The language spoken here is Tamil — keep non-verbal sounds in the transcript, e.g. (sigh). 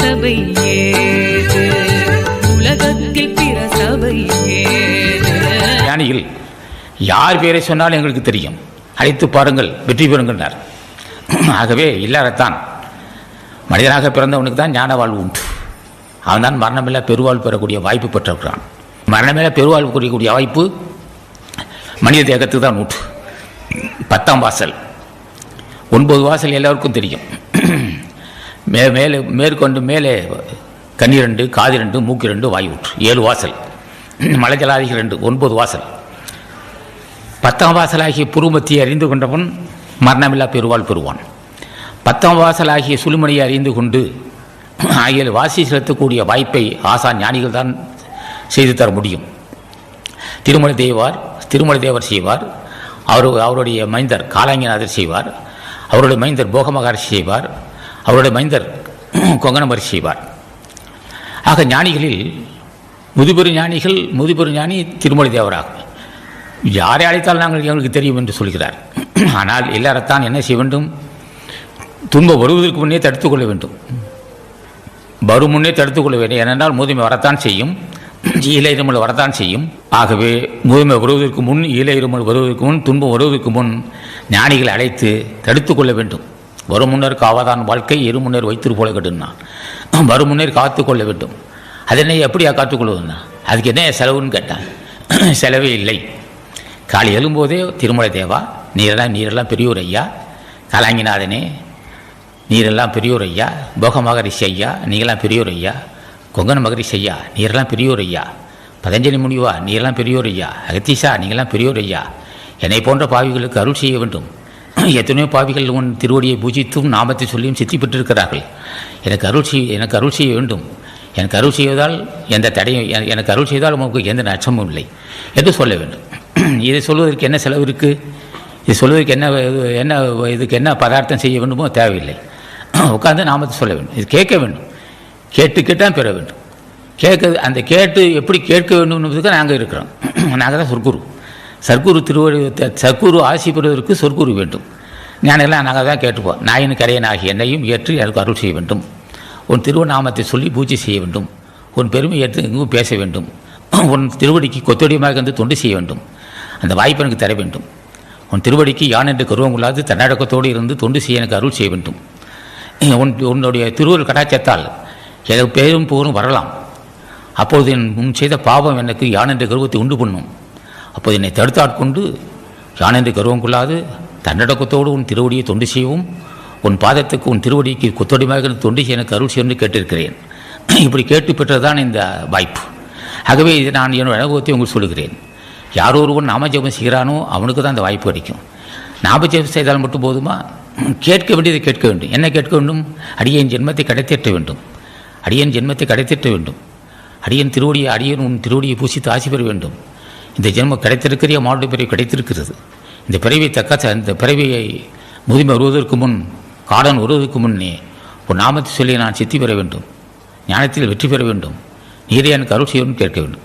சபை ஏது? உலகத்தில் பிற சபை ஏது? யார் பேரை சொன்னாலும் எங்களுக்கு தெரியும். அழைத்து பாருங்கள் வெற்றி பெறுங்கள்னார் ஆகவே இல்லாதத்தான் மனிதனாக பிறந்தவனுக்கு தான் ஞான வாழ்வு உண்டு. அவன் தான் மரணமில்லா பெருவாழ்வு பெறக்கூடிய வாய்ப்பு பெற்றிருக்கிறான் மரணமில்லா பெருவாழ்வு கூறக்கூடிய வாய்ப்பு மனித தேகத்துக்கு தான் உண்டு. பத்தாம் வாசல். ஒன்பது வாசல் எல்லாருக்கும் தெரியும். மே மேலே மேற்கொண்டு மேலே கன்னிரெண்டு காதி ரெண்டு மூக்கு ரெண்டு வாயு ஏழு வாசல். (clears throat) மலைஜலாதிகள் ரெண்டு ஒன்பது வாசல். பத்தாம் வாசலாகிய புருமத்தியை அறிந்து கொண்டவன் மரணமில்லா பெருவாள் பெறுவான். பத்தாம் வாசலாகிய சுழுமணியை அறிந்து கொண்டு (clears throat) ஆகிய வாசி செலுத்தக்கூடிய வாய்ப்பை ஆசா ஞானிகள் தான் செய்து தர முடியும். திருமலை தேவார் திருமலை தேவர் செய்வார். அவர் அவருடைய மைந்தர் காலாங்கிநாதர் செய்வார். அவருடைய மைந்தர் போகமகாரிஷி செய்வார். அவருடைய மைந்தர் கொங்கண மகரிஷி செய்வார் ஆக ஞானிகளில் முதுபெரு ஞானிகள் முதுபெரு ஞானி திருமலை தேவராகும். யாரை அழைத்தால் நாங்கள் எங்களுக்கு தெரியும் என்று சொல்கிறார். ஆனால் எல்லாரத்தான் என்ன செய்ய வேண்டும்? துன்பம் வருவதற்கு முன்னே தடுத்து கொள்ள வேண்டும். வரும் முன்னே தடுத்து கொள்ள வேண்டும். ஏனென்றால் முதுமை வரத்தான் செய்யும். ஈழ இருமல் வரத்தான் செய்யும். ஆகவே முதுமை வருவதற்கு முன் ஈழ இருமல் வருவதற்கு முன் துன்பம் வருவதற்கு முன் ஞானிகளை அழைத்து தடுத்து கொள்ள வேண்டும். வருமுன்னர் காவதான் வாழ்க்கை இருமுன்னர் வைத்திரு போல கட்டுனான். வருமுன்னர் காத்து கொள்ள வேண்டும். அதனை எப்படியா காத்துக்கொள்வதுன்னா அதுக்கு என்ன செலவுன்னு கேட்டான் (clears throat) செலவே இல்லை. காலை எழும்போதே திருமலை தேவா நீரெல்லாம் நீரெல்லாம் பெரியோர் ஐயா கலாங்கிநாதனே நீரெல்லாம் பெரியோர் ஐயா போக மகரிஷி ஐயா நீங்களாம் பெரியோர் ஐயா கொங்கன மகரிஷி ஐயா நீரெல்லாம் பெரியோர் ஐயா பதஞ்சலி முனிவா நீரெல்லாம் பெரியோர் ஐயா அகத்தீஷா நீங்களாம் பெரியோர் ஐயா. என்னை போன்ற பாவிகளுக்கு அருள் செய்ய வேண்டும். எத்தனையோ பாவிகள் உன் திருவடியை பூஜித்தும் நாமத்தை சொல்லியும் சித்தி பெற்றிருக்கிறார்கள் எனக்கு அருள் செய்ய எனக்கு அருள் செய்ய வேண்டும். எனக்கு அருள் செய்வதால் எந்த தடையும் எனக்கு அருள் செய்தால் உங்களுக்கு எந்த நஷ்டமும் இல்லை என்று சொல்ல வேண்டும். இதை சொல்வதற்கு என்ன செலவு இருக்குது இது சொல்வதற்கு என்ன என்ன இதுக்கு என்ன பதார்த்தம் செய்ய வேண்டுமோ தேவையில்லை. உட்காந்து நாமத்தை சொல்ல வேண்டும். இது கேட்க வேண்டும். கேட்டு கேட்டால் பெற வேண்டும். கேட்க அந்த கேட்டு எப்படி கேட்க வேண்டும்ன்றதுக்கு நாங்கள் இருக்கிறோம். நாங்கள் தான் சொற்குரு சர்க்குரு திருவடி சர்க்குரு ஆசி பெறுவதற்கு சொற்குரு வேண்டும். ஞானெல்லாம் நாங்கள் தான் கேட்டுப்போம். நாயின் கரையனாகி என்னையும் ஏற்று எனக்கு அருள் செய்ய வேண்டும். உன் திருவநாமத்தை சொல்லி பூஜை செய்ய வேண்டும். உன் பெருமை ஏற்று எங்கும் பேச வேண்டும். உன் திருவடிக்கு கொத்தடியமாக வந்து தொண்டு செய்ய வேண்டும். அந்த வாய்ப்பு எனக்கு தர வேண்டும். உன் திருவடிக்கு யான் என்று கருவம் கொள்ளாது தன்னடக்கத்தோடு இருந்து தொண்டு செய்ய எனக்கு அருள் செய்ய வேண்டும். உன் உன்னுடைய திருவருள் கடாச்சத்தால் எனக்கு பேரும் புகழும் வரலாம். அப்போது என் முன் செய்த பாவம் எனக்கு யான் என்ற கருவத்தை உண்டு பண்ணும். அப்போது என்னை தடுத்தாட்கொண்டு யான் என்று கருவம் கொள்ளாது தன்னடக்கத்தோடு உன் திருவடியை தொண்டு செய்யவும் உன் பாதத்துக்கு உன் திருவடிக்கு கொத்தடிமாக தொண்டு செய்ய எனக்கு அருள் செய்யணும்னு கேட்டிருக்கிறேன். (clears throat) இப்படி கேட்டு பெற்றதுதான் இந்த வாய்ப்பு. ஆகவே இது நான் என்னோட அனுபவத்தை உங்களுக்கு சொல்லுகிறேன். யார் ஒருவன் நாமஜபம் செய்கிறானோ அவனுக்கு தான் அந்த வாய்ப்பு கிடைக்கும். நாமஜபம் செய்தால் மட்டும் போதுமா? கேட்க வேண்டியதை கேட்க வேண்டும். என்ன கேட்க வேண்டும்? அடியேன் ஜென்மத்தை கடைத்தேற்ற வேண்டும். அடியேன் ஜென்மத்தை கடைத்தேற்ற வேண்டும். அடியேன் திருவடியை அடியேன் உன் திருவடியை பூசித்து ஆசி பெற வேண்டும். இந்த ஜென்மம் கிடைத்திருக்கிறிய மாவட்ட பெரிய கிடைத்திருக்கிறது. இந்த பிறவி தக்க இந்த பிறவியை முதுமை வருவதற்கு முன் காடன் வருவதற்கு முன்னே உன் நாமத்தை சொல்லி நான் சித்தி பெற வேண்டும். ஞானத்தில் வெற்றி பெற வேண்டும். நீரே எனக்கு அருள் செய்யணும்னு கேட்க வேண்டும்.